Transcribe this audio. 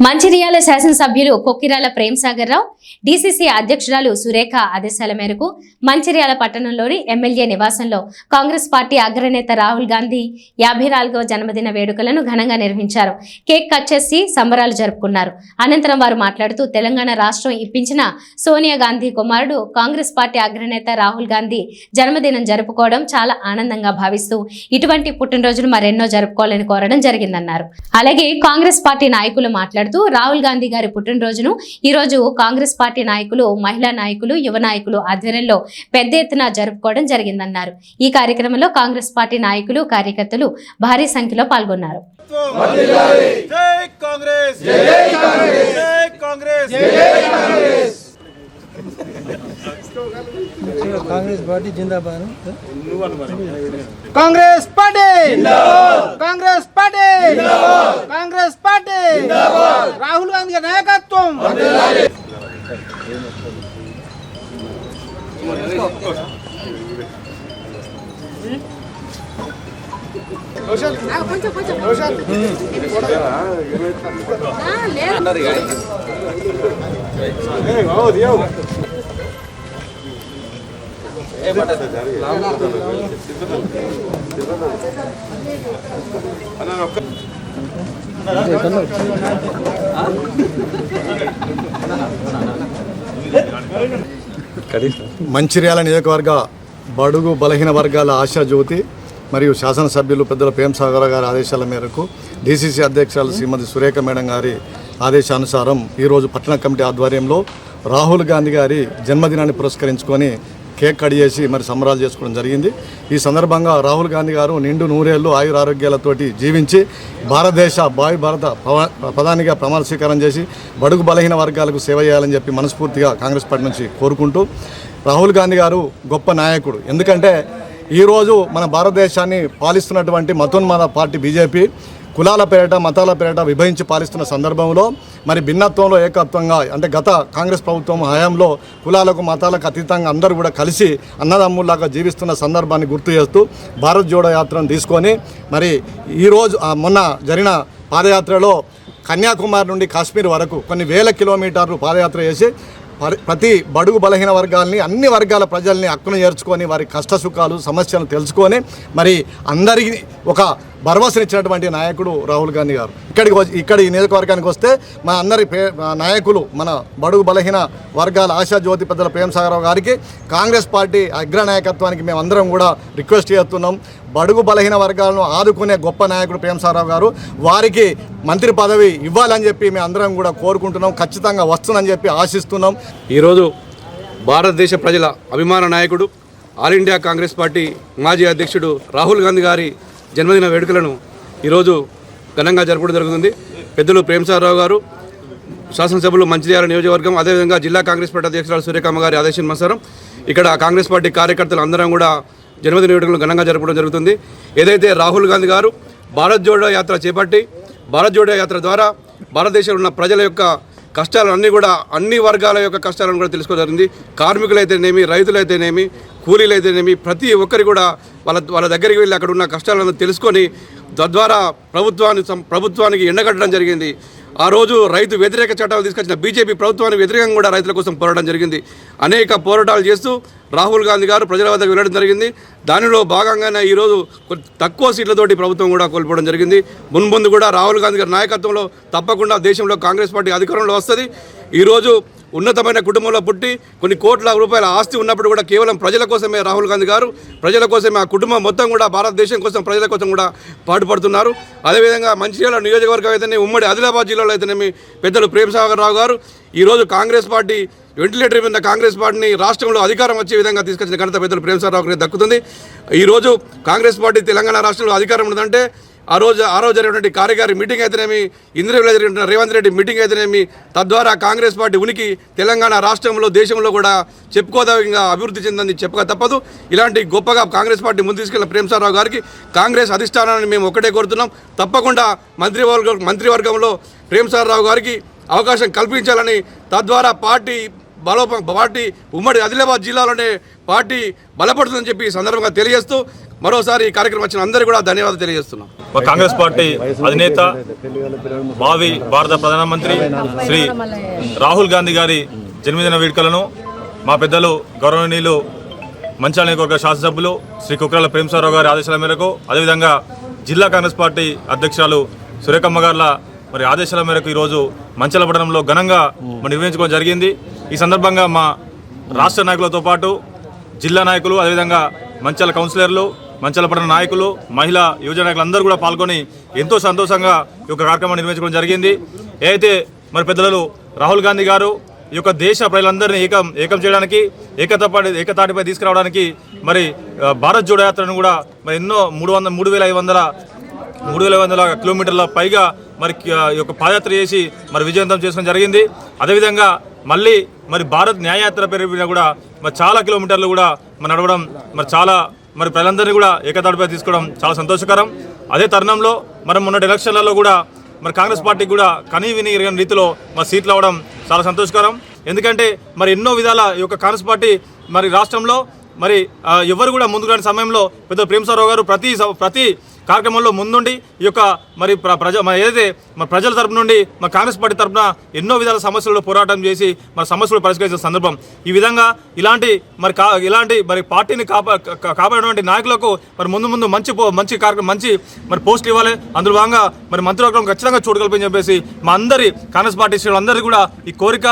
మంచిర్యాల శాసనసభ్యులు కొక్కిరాల ప్రేమసాగర్ రావు డీసీసీ అధ్యక్షురాలు సురేఖ ఆదేశాల మేరకు మంచిర్యాల పట్టణంలోని ఎమ్మెల్యే నివాసంలో కాంగ్రెస్ పార్టీ అగ్రనేత రాహుల్ గాంధీ యాభై నాలుగవ జన్మదిన వేడుకలను ఘనంగా నిర్వహించారు. కేక్ కట్ చేసి సంబరాలు జరుపుకున్నారు. అనంతరం వారు మాట్లాడుతూ తెలంగాణ రాష్ట్రం ఇప్పించిన సోనియా గాంధీ కుమారుడు కాంగ్రెస్ పార్టీ అగ్రనేత రాహుల్ గాంధీ జన్మదినం జరుపుకోవడం చాలా ఆనందంగా భావిస్తూ ఇటువంటి పుట్టినరోజులు మరెన్నో జరుపుకోవాలని కోరడం జరిగిందన్నారు. అలాగే కాంగ్రెస్ పార్టీ నాయకులు మాట్లాడుతూ రాహుల్ గాంధీ గారి పుట్టినరోజును ఈ రోజు కాంగ్రెస్ పార్టీ నాయకులు మహిళా నాయకులు యువ నాయకులు ఆధ్వర్యంలో పెద్ద ఎత్తున జరుపుకోవడం జరిగిందన్నారు. ఈ కార్యక్రమంలో కాంగ్రెస్ పార్టీ నాయకులు కార్యకర్తలు భారీ సంఖ్యలో పాల్గొన్నారు. కాంగ్రెస్ పార్టీ జిందాబాద్. కాంగ్రెస్ కాంగ్రెస్ పార్టీ! కాంగ్రెస్ పార్టీ! రాహుల్ గాంధీ నాయకత్వం! మంచిర్యాల నియోజకవర్గ బడుగు బలహీన వర్గాల ఆశా జ్యోతి మరియు శాసనసభ్యులు పెద్దల ప్రేమ్ సాగర్ గారి ఆదేశాల మేరకు డీసీసీ అధ్యక్షురాలు శ్రీమతి సురేఖ మేడం గారి ఆదేశానుసారం ఈరోజు పట్టణ కమిటీ ఆధ్వర్యంలో రాహుల్ గాంధీ గారి జన్మదినాన్ని పురస్కరించుకొని కేక్ కట్ చేసి మరి సంబరాలు చేసుకోవడం జరిగింది. ఈ సందర్భంగా రాహుల్ గాంధీ గారు నిండు నూరేళ్ళు ఆయురారోగ్యాలతోటి జీవించి భారతదేశ భావి భారత ప్రధానిగా ప్రమాణ స్వీకారం చేసి బడుగు బలహీన వర్గాలకు సేవ చేయాలని చెప్పి మనస్ఫూర్తిగా కాంగ్రెస్ పార్టీ నుంచి కోరుకుంటూ రాహుల్ గాంధీ గారు గొప్ప నాయకుడు. ఎందుకంటే ఈరోజు మన భారతదేశాన్ని పాలిస్తున్నటువంటి మతోన్మాద పార్టీ బీజేపీ కులాల పేరిట మతాల పేరిట విభజించి పాలిస్తున్న సందర్భంలో మరి భిన్నత్వంలో ఏకత్వంగా అంటే గత కాంగ్రెస్ ప్రభుత్వం హయాంలో కులాలకు మతాలకు అతీతంగా అందరూ కూడా కలిసి అన్నదమ్ముల్లాగా జీవిస్తున్న సందర్భాన్ని గుర్తు చేస్తూ భారత్ జోడో యాత్రను తీసుకొని మరి ఈరోజు మొన్న జరిగిన పాదయాత్రలో కన్యాకుమారి నుండి కాశ్మీర్ వరకు కొన్ని వేల కిలోమీటర్లు పాదయాత్ర చేసి ప్రతి బడుగు బలహీన వర్గాల్ని అన్ని వర్గాల ప్రజల్ని హక్కును చేర్చుకొని వారి కష్ట సుఖాలు సమస్యలను తెలుసుకొని మరి అందరికీ ఒక భరోసానిచ్చినటువంటి నాయకుడు రాహుల్ గాంధీ గారు. ఇక్కడికి వచ్చి- ఇక్కడ ఈ నియోజకవర్గానికి వస్తే మన అందరి పే నాయకులు మన బడుగు బలహీన వర్గాల ఆశా జ్యోతి పెద్దల ప్రేమ్ సాగరరావు గారికి కాంగ్రెస్ పార్టీ అగ్ర నాయకత్వానికి మేము అందరం కూడా రిక్వెస్ట్ చేస్తున్నాం. బడుగు బలహీన వర్గాలను ఆదుకునే గొప్ప నాయకుడు ప్రేమ్ సాగరరావు గారు వారికి మంత్రి పదవి ఇవ్వాలని చెప్పి మేము అందరం కూడా కోరుకుంటున్నాం. ఖచ్చితంగా వస్తుందని చెప్పి ఆశిస్తున్నాం. ఈరోజు భారతదేశ ప్రజల అభిమాన నాయకుడు ఆల్ ఇండియా కాంగ్రెస్ పార్టీ మాజీ అధ్యక్షుడు రాహుల్ గాంధీ గారి జన్మదిన వేడుకలను ఈరోజు ఘనంగా జరపడం జరుగుతుంది. పెద్దలు ప్రేమసారావు గారు శాసనసభ్యులు మంచిర్యాల నియోజకవర్గం అదేవిధంగా జిల్లా కాంగ్రెస్ పార్టీ అధ్యక్షురాలు సూర్యకామ గారి ఆదేశానుసారం ఇక్కడ కాంగ్రెస్ పార్టీ కార్యకర్తలు అందరం కూడా జన్మదిన వేడుకలను ఘనంగా జరపడం జరుగుతుంది. ఏదైతే రాహుల్ గాంధీ గారు భారత్ జోడో యాత్ర చేపట్టి భారత్ జోడో యాత్ర ద్వారా భారతదేశంలో ఉన్న ప్రజల యొక్క కష్టాలన్నీ కూడా అన్ని వర్గాల యొక్క కష్టాలను కూడా తెలుసుకో జరిగింది. కార్మికులైతేనేమి రైతులైతేనేమి కూలీలైతేనేమి ప్రతి ఒక్కరి కూడా వాళ్ళ వాళ్ళ దగ్గరికి వెళ్ళి అక్కడ ఉన్న కష్టాలను తెలుసుకొని తద్వారా ప్రభుత్వాన్ని సం- ప్రభుత్వానికి ఎండగట్టడం జరిగింది. ఆ రోజు రైతు వ్యతిరేక చట్టాలు తీసుకొచ్చిన బీజేపీ ప్రభుత్వానికి వ్యతిరేకంగా కూడా రైతుల కోసం పోరాటం జరిగింది. అనేక పోరాటాలు చేస్తూ రాహుల్ గాంధీ గారు ప్రజల వద్దకు వెళ్ళడం జరిగింది. దానిలో భాగంగానే ఈరోజు తక్కువ సీట్లతోటి ప్రభుత్వం కూడా కోల్పోవడం జరిగింది. మున్ముందు కూడా రాహుల్ గాంధీ గారి నాయకత్వంలో తప్పకుండా దేశంలో కాంగ్రెస్ పార్టీ అధికారంలో వస్తుంది. ఈరోజు ఉన్నతమైన కుటుంబంలో పుట్టి కొన్ని కోట్ల రూపాయల ఆస్తి ఉన్నప్పుడు కూడా కేవలం ప్రజల కోసమే రాహుల్ గాంధీ గారు ప్రజల కోసమే ఆ కుటుంబం మొత్తం కూడా భారతదేశం కోసం ప్రజల కోసం కూడా పాటుపడుతున్నారు. అదేవిధంగా మంచిర్యాల నియోజకవర్గం అయితేనే ఉమ్మడి ఆదిలాబాద్ జిల్లాలో అయితేనేమి పెద్దలు ప్రేమసాగర్ రావు గారు ఈరోజు కాంగ్రెస్ పార్టీ వెంటిలేటర్ మీద కాంగ్రెస్ పార్టీని రాష్ట్రంలో అధికారం వచ్చే విధంగా తీసుకొచ్చిన ఘనత పెద్దలు ప్రేమసాగర్ రావు దక్కుతుంది. ఈరోజు కాంగ్రెస్ పార్టీ తెలంగాణ రాష్ట్రంలో అధికారం ఉన్నదంటే ఆ రోజు ఆ రోజు జరిగినటువంటి కార్యకారి మీటింగ్ అయితేనేమి ఇంద్రవీలో జరిగిన రేవంత్ రెడ్డి మీటింగ్ అయితేనేమి తద్వారా కాంగ్రెస్ పార్టీ ఉనికి తెలంగాణ రాష్ట్రంలో దేశంలో కూడా చెప్పుకోదగిన అభివృద్ధి చెందని చెప్పక తప్పదు. ఇలాంటి గొప్పగా కాంగ్రెస్ పార్టీ ముందు తీసుకెళ్ళిన ప్రేమసారావు గారికి కాంగ్రెస్ అధిష్టానాన్ని మేము ఒకటే కోరుతున్నాం. తప్పకుండా మంత్రివర్గ మంత్రివర్గంలో ప్రేమసారావు గారికి అవకాశం కల్పించాలని తద్వారా పార్టీ బలోప పార్టీ ఉమ్మడి ఆదిలాబాద్ జిల్లాలోనే పార్టీ బలపడుతుందని చెప్పి సందర్భంగా తెలియజేస్తూ మరోసారి ఈ కార్యక్రమం వచ్చిన అందరికీ కూడా ధన్యవాదాలు తెలియజేస్తున్నాం. కాంగ్రెస్ పార్టీ అధినేత భావి భారత ప్రధానమంత్రి శ్రీ రాహుల్ గాంధీ గారి జన్మదిన వేడుకలను మా పెద్దలు గౌరవనీయులు మంచాల నియోజకవర్గ శాసనసభ్యులు శ్రీ కుక్రాల ప్రేమసారావు గారి ఆదేశాల మేరకు అదేవిధంగా జిల్లా కాంగ్రెస్ పార్టీ అధ్యక్షురాలు సురేఖమ్మ గార్ల మరి ఆదేశాల మేరకు ఈరోజు మంచాల పట్టణంలో ఘనంగా మరి నిర్వహించుకోవడం జరిగింది. ఈ సందర్భంగా మా రాష్ట్ర నాయకులతో పాటు జిల్లా నాయకులు అదేవిధంగా మంచాల కౌన్సిలర్లు మంచాల నాయకులు మహిళా యువజన నాయకులు అందరూ కూడా పాల్గొని ఎంతో సంతోషంగా ఈ యొక్క కార్యక్రమాన్ని నిర్వహించడం జరిగింది. ఏదైతే మరి పెద్దలు రాహుల్ గాంధీ గారు ఈ యొక్క దేశ ప్రజలందరినీ ఏకం ఏకం చేయడానికి ఏకతపాటి ఏకతాటిపై తీసుకురావడానికి మరి భారత్ జోడో యాత్రను కూడా మరి ఎన్నో మూడు వందల మూడు వేల ఐదు వందల మూడు వేల ఐదు వందల కిలోమీటర్ల పైగా మరి ఈ యొక్క పాదయాత్ర చేసి మరి విజయవంతం చేసుకోవడం జరిగింది. అదేవిధంగా మళ్ళీ మరి భారత్ న్యాయయాత్ర పేరు కూడా మరి చాలా కిలోమీటర్లు కూడా మరి నడవడం మరి చాలా మరి ప్రజలందరినీ కూడా ఏకతాటిపై తీసుకోవడం చాలా సంతోషకరం. అదే తరుణంలో మనం మొన్నటి ఎలక్షన్లలో కూడా మరి కాంగ్రెస్ పార్టీకి కూడా కనీ విని రీతిలో మరి సీట్లు అవ్వడం చాలా సంతోషకరం. ఎందుకంటే మరి ఎన్నో విధాల ఈ యొక్క కాంగ్రెస్ పార్టీ మరి రాష్ట్రంలో మరి ఎవరు కూడా ముందుకు రాని సమయంలో పెద్ద ప్రేమసారావు గారు ప్రతి ప్రతి కార్యక్రమంలో ముందుండి ఈ యొక్క మరి ప్ర- ప్రజ మరి ఏదైతే మరి ప్రజల తరపు నుండి మా కాంగ్రెస్ పార్టీ తరపున ఎన్నో విధాల సమస్యలు పోరాటం చేసి మరి సమస్యలు పరిష్కరించిన సందర్భం. ఈ విధంగా ఇలాంటి మరి కా ఇలాంటి మరి పార్టీని కాపా కాపాడేటువంటి నాయకులకు మరి ముందు ముందు మంచి పో- మంచి కార్యక్రమం మంచి మరి పోస్టులు ఇవ్వాలి. అందులో భాగంగా మరి మంత్రివర్గం ఖచ్చితంగా చోటు చెప్పేసి మా అందరి కాంగ్రెస్ పార్టీ శ్రేణులందరికీ కూడా ఈ కోరిక